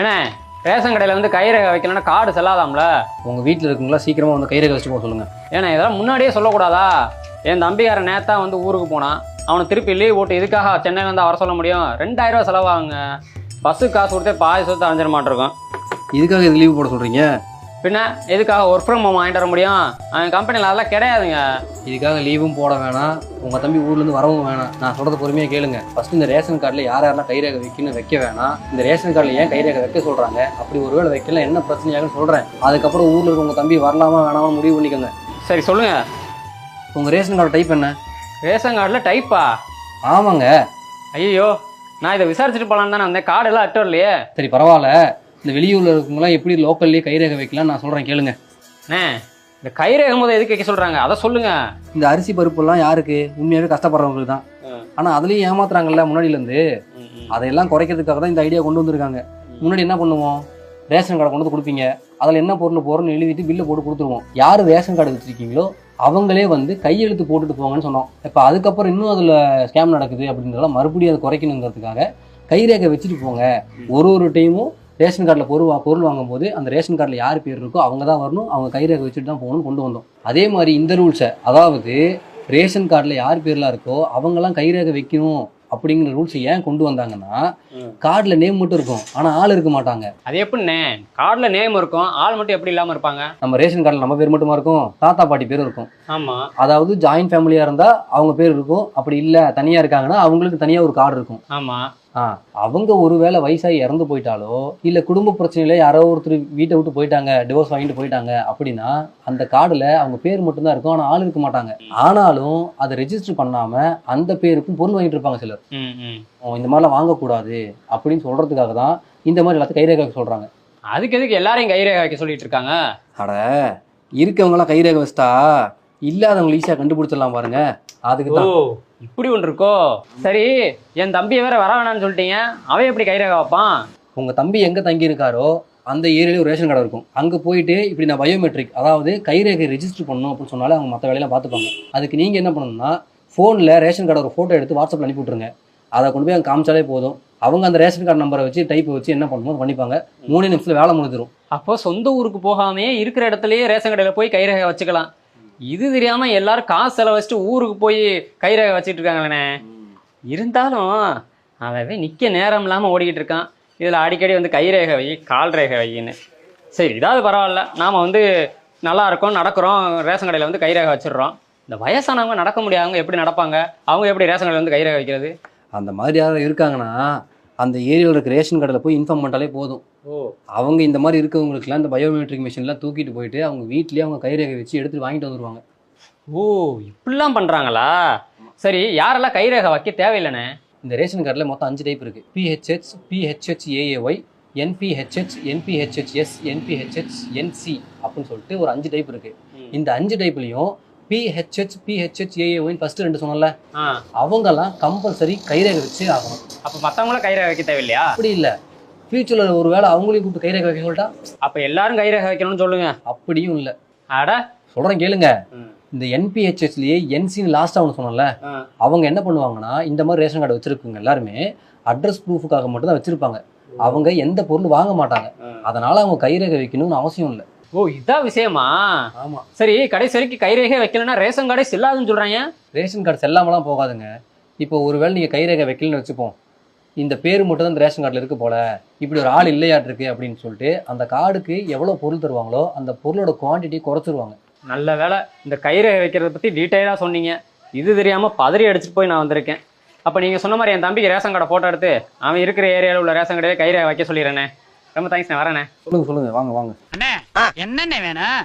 ஏண்ணே ரேஷன் கடையில் வந்து கைரேகை வைக்கலன்னா கார்டு செல்லாதாம்ல? உங்கள் வீட்டில் இருக்கவங்களா சீக்கிரமாக வந்து கைரேகை வச்சுட்டு போக சொல்லுங்கள் ஏண்ணே இதெல்லாம் முன்னாடியே சொல்லக்கூடாதா? என் தம்பிக்காரன் நேத்தா வந்து ஊருக்கு போனான். அவனை திருப்பி லீவ் போட்டு இதுக்காக சென்னையிலேருந்து வர சொல்ல முடியும். ரெண்டாயிரம் ரூபா செலவாகுங்க. பஸ்ஸுக்கு காசு கொடுத்தே பாதி சொத்து அரைஞ்சிட மாட்டிருக்கோம். இதுக்காக இது லீவ் போட சொல்கிறீங்க பின்ன எதுக்காக ஒர்க் ஃப்ரம் ஹோம் வாங்கிட்டு வர முடியும்? அவன் கம்பெனியில் அதெல்லாம் கிடையாதுங்க. இதுக்காக லீவும் போட வேணாம். உங்கள் தம்பி ஊர்லேருந்து வரவும் வேணாம். நான் சொல்கிறத பொறுமையாக கேளுங்க. ஃபஸ்ட்டு இந்த ரேஷன் கார்டில் யார் யாரெல்லாம் கைரேகை வைக்கணும் வைக்க வேணாம். இந்த ரேஷன் கார்டில் ஏன் கைரேகை வைக்க சொல்கிறாங்க அப்படி ஒருவேளை வைக்கல என்ன பிரச்சனையாகுன்னு சொல்கிறேன் அதுக்கப்புறம் ஊரில் இருக்க உங்கள் தம்பி வரலாமா வேணாமா முடிவு பண்ணிக்கோங்க. சரி சொல்லுங்க. உங்கள் ரேஷன் கார்டு டைப் என்ன? ரேஷன் கார்டில் டைப்பா ஆமாங்க. ஐயோ நான் இதை விசாரிச்சுட்டு போகலான்னு தானே அந்த கார்டு எல்லாம் அட்டு வரலையே. சரி பரவாயில்ல. இந்த வெளியூரில் இருக்கவங்களாம் எப்படி லோக்கல்லேயே கைரேகை வைக்கலாம்? நான் சொல்கிறேன் கேளுங்க. அண்ணே இந்த கைரேகை போது எதுக்கு வைக்க சொல்கிறாங்க அதை சொல்லுங்க. இந்த அரிசி பருப்புலாம் யாருக்கு? உண்மையாகவே கஷ்டப்படுறவங்களுக்கு தான். ஆனால் அதுலேயும் ஏமாத்துறாங்கல்ல முன்னாடியிலேருந்து. அதையெல்லாம் குறைக்கிறதுக்காக தான் இந்த ஐடியா கொண்டு வந்திருக்காங்க. முன்னாடி என்ன பண்ணுவோம்? ரேஷன் கார்டை கொண்டு வந்து கொடுப்பீங்க. அதில் என்ன பொருள் போகிறோன்னு எழுதிட்டு பில்லு போட்டு கொடுத்துருவோம். யார் ரேஷன் கார்டு வச்சிருக்கீங்களோ அவங்களே வந்து கையெழுத்து போட்டுட்டு போங்கன்னு சொன்னோம். இப்போ அதுக்கப்புறம் இன்னும் அதில் ஸ்கேம் நடக்குது அப்படின்றதெல்லாம் மறுபடியும் அதை குறைக்கணுங்கிறதுக்காக கைரேகை வச்சுட்டு போங்க. ஒரு ஒரு டைமும் ரேஷன் கார்டில் பொருள் வா- பொருள் வாங்கும்போது அந்த ரேஷன் கார்டில் யார் பேர் இருக்கோ அவங்க தான் வரணும் அவங்க கைரேகை வச்சுட்டு தான் போகணும்னு கொண்டு வந்தோம். அதே மாதிரி இந்த ரூல்ஸை அதாவது ரேஷன் கார்டில் யார் பேர்லாம் இருக்கோ அவங்கெல்லாம் கைரேகை வைக்கணும் அப்படிங்கிற ரூல்ஸ் ஏன் கொண்டு வந்தாங்கன்னா. கார்டில் நேம் மட்டும் இருக்கும் ஆனால் ஆள் இருக்க மாட்டாங்க. அது எப்படிண்ணே? கார்டில் நேம் இருக்கும் ஆள் மட்டும் எப்படி இல்லாமல் இருப்பாங்க? நம்ம ரேஷன் கார்டில் நம்ம பேர் மட்டுமா இருக்கும்? தாத்தா பாட்டி பேர் இருக்கும். ஆமாம் அதாவது ஜாயின்ட் ஃபேமிலியாக இருந்தால் அவங்க பேர் இருக்கும் அப்படி இல்லை தனியாக இருக்காங்கன்னா அவங்களுக்கு தனியாக ஒரு கார்டு இருக்கும். ஆமாம் அவங்க ஒருவேளை வயசாகி இறந்து போயிட்டாலோ இல்லை குடும்ப பிரச்சனையில யாரோ ஒருத்தர் வீட்டை விட்டு போயிட்டாங்க டிவோர்ஸ் வாங்கிட்டு போயிட்டாங்க அப்படின்னா அந்த கார்டில் அவங்க பேர் மட்டும்தான் இருக்கும் ஆனால் ஆள் இருக்க மாட்டாங்க. ஆனாலும் அதை ரெஜிஸ்டர் பண்ணாமல் அந்த பேருக்கும் பொருள் வாங்கிட்டு இருப்பாங்க சிலர். இந்த மாதிரிலாம் வாங்கக்கூடாது அப்படின்னு சொல்கிறதுக்காக தான் இந்த மாதிரி எல்லாத்தையும் கைரேகை சொல்கிறாங்க அதுக்கு எதுக்கு எல்லாரையும் கைரேகை வைக்க சொல்லிட்டு இருக்காங்க? அட இருக்கவங்களாம் கைரேகை வச்சிட்டா இல்லாதவங்களை ஈஸியாக கண்டுபிடிச்சிடலாம் பாருங்க. அதுக்கு தான். இப்படி ஒன்று இருக்கோ? சரி என் தம்பியை வேற வர வேணாம்னு சொல்லிட்டீங்க. அவன் எப்படி கைரேகை வைப்பான்? உங்கள் தம்பி எங்கே தங்கியிருக்காரோ அந்த ஏரியாவில் ஒரு ரேஷன் கடை இருக்கும். அங்கே போயிட்டு இப்படி நான் பயோமெட்ரிக் அதாவது கைரேகை ரெஜிஸ்டர் பண்ணணும் அப்படின்னு சொன்னாலே அவங்க மற்ற வேலையெல்லாம் பார்த்துப்பாங்க. அதுக்கு நீங்கள் என்ன பண்ணணும்னா ஃபோனில் ரேஷன் கார்டை ஒரு ஃபோட்டோ எடுத்து வாட்ஸ்அப்பில் அனுப்பி விட்ருங்க அதை கொண்டு போய் அங்கே காமிச்சாலே போதும். அவங்க அந்த ரேஷன் கார்டு நம்பரை வச்சு டைப் வச்சு என்ன பண்ணணுமோ அதை பண்ணிப்பாங்க. மூணு நிமிஷத்தில் வேலை முடிஞ்சிடும் அப்போ சொந்த ஊருக்கு போகாமையே இருக்கிற இடத்துலயே ரேஷன் கடையில் போய் கைரேகை வச்சுக்கலாம். இது தெரியாம எல்லாரும் காசு செலவு ஊருக்கு போய் கைரேகை வச்சுட்டு இருக்காங்களே இருந்தாலும் அவன் நிற்க நேரம் இல்லாமல் ஓடிக்கிட்டு இருக்கான். இதில் அடிக்கடி வந்து கைரேகை வை கால் ரேகை வையின்னு சரி இதாவது பரவாயில்ல. நாம் வந்து நல்லா இருக்கோம் நடக்கிறோம் ரேஷன் கடையில் வந்து கைரேகை வச்சிடுறோம். இந்த வயசானவங்க நடக்க முடியாதவங்க எப்படி நடப்பாங்க? அவங்க எப்படி ரேஷன் கடையில் வந்து கைரேகை வைக்கிறது? அந்த மாதிரி யாரும் இருக்காங்கன்னா அந்த ஏரியாவில் இருக்க ரேஷன் கடையில் போய் இன்ஃபார்ம் பண்ணிட்டாலே போதும். ஓ. அவங்க இந்த மாதிரி இருக்கவங்களுக்குலாம் இந்த பயோமெட்ரிக் மிஷின்லாம் தூக்கிட்டு போயிட்டு அவங்க வீட்லேயே அவங்க கைரேகை வச்சு எடுத்துட்டு வாங்கிட்டு வந்துருவாங்க. ஓ இப்படிலாம் பண்ணுறாங்களா சரி யாரெல்லாம் கைரேகை வைக்க தேவையில்லைண்ணே இந்த ரேஷன் கார்டில் மொத்தம் அஞ்சு டைப் இருக்குது PHH PHH AAY NPHH NPHHS NPHH NC அப்படின்னு சொல்லிட்டு ஒரு அஞ்சு டைப் இருக்குது இந்த அஞ்சு டைப்லையும் பிஹெச்ஹெச் பிஹெச்ஹெச் ஏஏஒய்னு ஃபஸ்ட்டு ரெண்டு சொன்னல அவங்கெல்லாம் கம்பல்சரி கைரேகை வச்சே ஆகணும். அப்போ மற்றவங்களும் கைரேகை வைக்க தேவையில்லையா? அப்படி இல்லை. ஃபியூச்சரில் ஒரு வேளை அவங்களையும் கூப்பிட்டு கைரேகை வைக்க சொல்லிட்டா? அப்போ எல்லாரும் கைரேகை வைக்கணும்னு சொல்லுங்க. அப்படியும் இல்லை. அட. சொல்கிறேன் கேளுங்க. இந்த என்பிஹெச்ஹெச்லேயே என்சின்னு லாஸ்ட்டாக ஒன்று சொன்னல அவங்க என்ன பண்ணுவாங்கன்னா இந்த மாதிரி ரேஷன் கார்டு வச்சிருக்கவங்க எல்லாருமே அட்ரஸ் ப்ரூஃபுக்காக மட்டும் தான் வச்சிருப்பாங்க அவங்க எந்த பொருள் வாங்க மாட்டாங்க. அதனால அவங்க கைரேகை வைக்கணும்னு அவசியம் இல்லை. ஓ இதான் விஷயமா? ஆமா. சரி கடைசி வரைக்கும் கைரேகை வைக்கலன்னா ரேஷன் கார்டே செல்லாதுன்னு சொல்றாங்க. ரேஷன் கார்டு செல்லாமலாம் போகாதுங்க. இப்போ ஒருவேளை நீங்கள் கைரேகை வைக்கலன்னு வச்சுப்போம். இந்த பேர் மட்டும் தான் இந்த ரேஷன் கார்டில் இருக்கு போல. இப்படி ஒரு ஆள் இல்லையாட்டிருக்கு அப்படின்னு சொல்லிட்டு அந்த கார்டுக்கு எவ்வளோ பொருள் தருவாங்களோ அந்த பொருளோட குவான்டிட்டி குறைச்சிருவாங்க. நல்ல வேலை இந்த கைரேகை வைக்கிறத பத்தி டீட்டெயிலாக சொன்னீங்க. இது தெரியாம பதறி அடிச்சுட்டு போய் நான் வந்திருக்கேன். அப்போ நீங்க சொன்ன மாதிரி என் தம்பிக்கு ரேஷன் கார்டை போட்டோ எடுத்து அவன் இருக்கிற ஏரியாவில் உள்ள ரேஷன் கடையை கைரேகை வைக்க சொல்லிடுறேனே. ரொம்ப தேங்க்ஸ் நான் வரேனே சொல்லுங்க சொல்லுங்க. வாங்க வாங்க. அண்ணே என்னென்ன வேணும்?